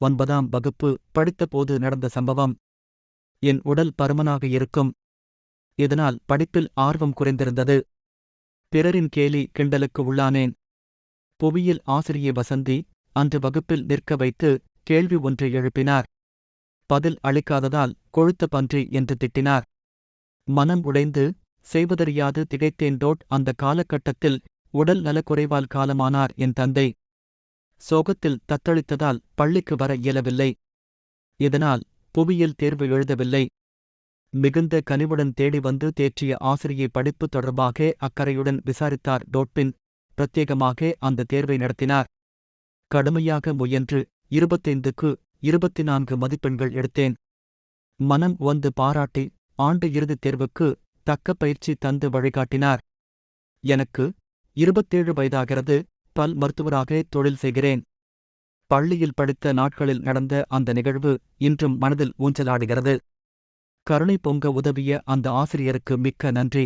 ஒன்பதாம் வகுப்பு படித்தபோது நடந்த சம்பவம். என் உடல் பருமனாக இருக்கும். இதனால் படிப்பில் ஆர்வம் குறைந்திருந்தது. பிறரின் கேலி கிண்டலுக்கு உள்ளானேன். புவியியல் ஆசிரியை வசந்தி அன்று வகுப்பில் நிற்க வைத்து கேள்வி ஒன்றை எழுப்பினார். பதில் அளிக்காததால் கொழுத்த பன்றி என்று திட்டினார். மனம் உடைந்து செய்வதறியாது திகைத்தேன் டோட் அந்த காலகட்டத்தில் உடல் நலக்குறைவால் காலமானார் என் தந்தை. சோகத்தில் தத்தளித்ததால் பள்ளிக்கு வர இயலவில்லை. இதனால் புவியியல் தேர்வு எழுதவில்லை. மிகுந்த கனிவுடன் தேடி வந்து தேற்றிய ஆசிரியை படிப்பு தொடர்பாக அக்கறையுடன் விசாரித்தார் டோட்பின். பிரத்யேகமாக அந்த தேர்வை நடத்தினார். கடுமையாக முயன்று இருபத்தைந்துக்கு இருபத்தி நான்கு மதிப்பெண்கள் எடுத்தேன். மனம் வந்து பாராட்டி ஆண்டு இறுதித் தேர்வுக்கு தக்க பயிற்சி தந்து வழிகாட்டினார். எனக்கு இருபத்தேழு வயதாகிறது. பல் மருத்துவராக தொழில் செய்கிறேன். பள்ளியில் படித்த நாட்களில் நடந்த அந்த நிகழ்வு இன்றும் மனதில் ஊஞ்சலாடுகிறது. கருணை பொங்க உதவிய அந்த ஆசிரியருக்கு மிக்க நன்றி.